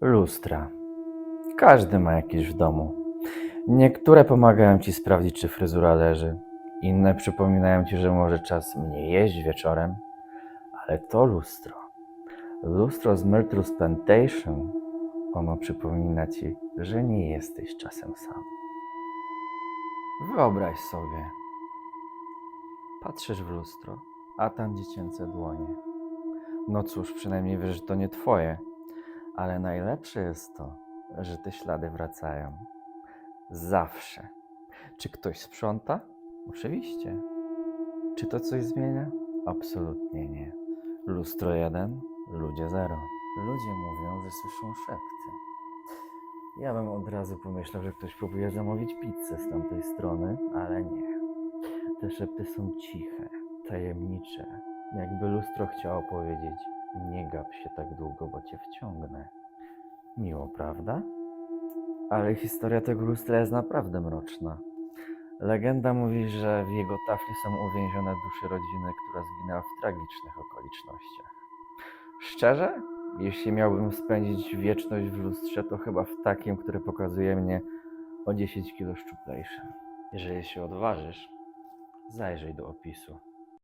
Lustra. Każdy ma jakieś w domu. Niektóre pomagają ci sprawdzić, czy fryzura leży. Inne przypominają ci, że może czas mniej jeść wieczorem. Ale to lustro. Lustro z Myrtle Plantation. Ono przypomina ci, że nie jesteś czasem sam. Wyobraź sobie. Patrzysz w lustro, a tam dziecięce dłonie. No cóż, przynajmniej wiesz, że to nie twoje. Ale najlepsze jest to, że te ślady wracają. Zawsze. Czy ktoś sprząta? Oczywiście. Czy to coś zmienia? Absolutnie nie. Lustro jeden, ludzie zero. Ludzie mówią, że słyszą szepty. Ja bym od razu pomyślał, że ktoś próbuje zamówić pizzę z tamtej strony, ale nie. Te szepty są ciche, tajemnicze. Jakby lustro chciało powiedzieć: Nie gap się tak długo, bo cię wciągnę. Miło, prawda? Ale historia tego lustra jest naprawdę mroczna. Legenda mówi, że w jego tafli są uwięzione dusze rodziny, która zginęła w tragicznych okolicznościach. Szczerze, jeśli miałbym spędzić wieczność w lustrze, to chyba w takim, które pokazuje mnie o 10 kilo szczuplejszym. Jeżeli się odważysz, zajrzyj do opisu.